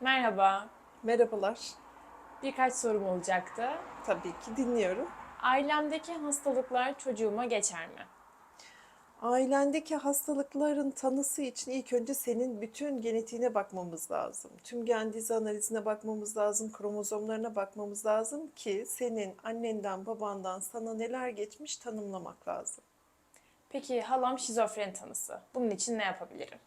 Merhaba. Merhabalar. Birkaç sorum olacaktı. Tabii ki dinliyorum. Ailemdeki hastalıklar çocuğuma geçer mi? Ailendeki hastalıkların tanısı için ilk önce senin bütün genetiğine bakmamız lazım. Tüm gen dizi analizine bakmamız lazım, kromozomlarına bakmamız lazım ki senin annenden babandan sana neler geçmiş tanımlamak lazım. Peki halam şizofreni tanısı. Bunun için ne yapabilirim?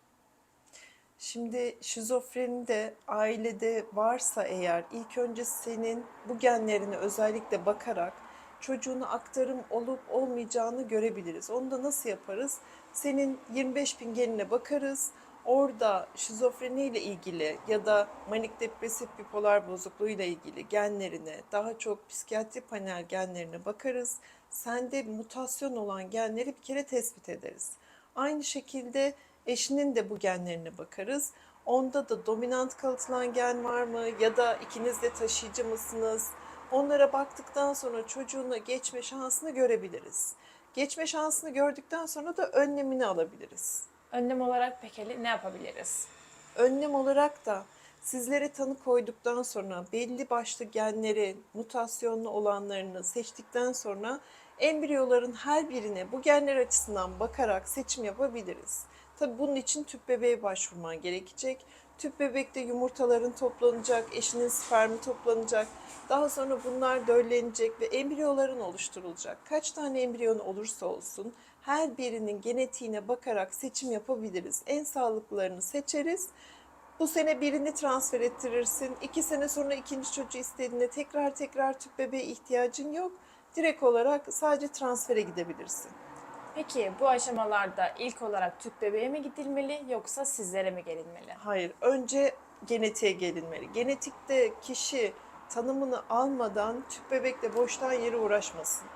Şimdi şizofreni de ailede varsa eğer ilk önce senin bu genlerine özellikle bakarak çocuğuna aktarım olup olmayacağını görebiliriz. Onu da nasıl yaparız? Senin 25 bin genine bakarız. Orada şizofreni ile ilgili ya da manik depresif bipolar bozukluğu ile ilgili genlerine, daha çok psikiyatri panel genlerine bakarız. Sende mutasyon olan genleri bir kere tespit ederiz. Aynı şekilde eşinin de bu genlerine bakarız. Onda da dominant kalıtılan gen var mı ya da ikiniz de taşıyıcı mısınız? Onlara baktıktan sonra çocuğuna geçme şansını görebiliriz. Geçme şansını gördükten sonra da önlemini alabiliriz. Önlem olarak peki ne yapabiliriz? Önlem olarak da sizlere tanı koyduktan sonra belli başlı genleri, mutasyonlu olanlarını seçtikten sonra embriyoların her birine bu genler açısından bakarak seçim yapabiliriz. Tabii bunun için tüp bebeğe başvurman gerekecek. Tüp bebekte yumurtaların toplanacak, eşinin spermi toplanacak. Daha sonra bunlar döllenecek ve embriyoların oluşturulacak. Kaç tane embriyon olursa olsun her birinin genetiğine bakarak seçim yapabiliriz. En sağlıklılarını seçeriz. Bu sene birini transfer ettirirsin. İki sene sonra ikinci çocuğu istediğinde tekrar tekrar tüp bebeğe ihtiyacın yok. Direkt olarak sadece transfere gidebilirsin. Peki bu aşamalarda ilk olarak tüp bebeğe mi gidilmeli yoksa sizlere mi gelinmeli? Hayır, önce genetiğe gelinmeli. Genetikte kişi tanımını almadan tüp bebekle boştan yere uğraşmasın.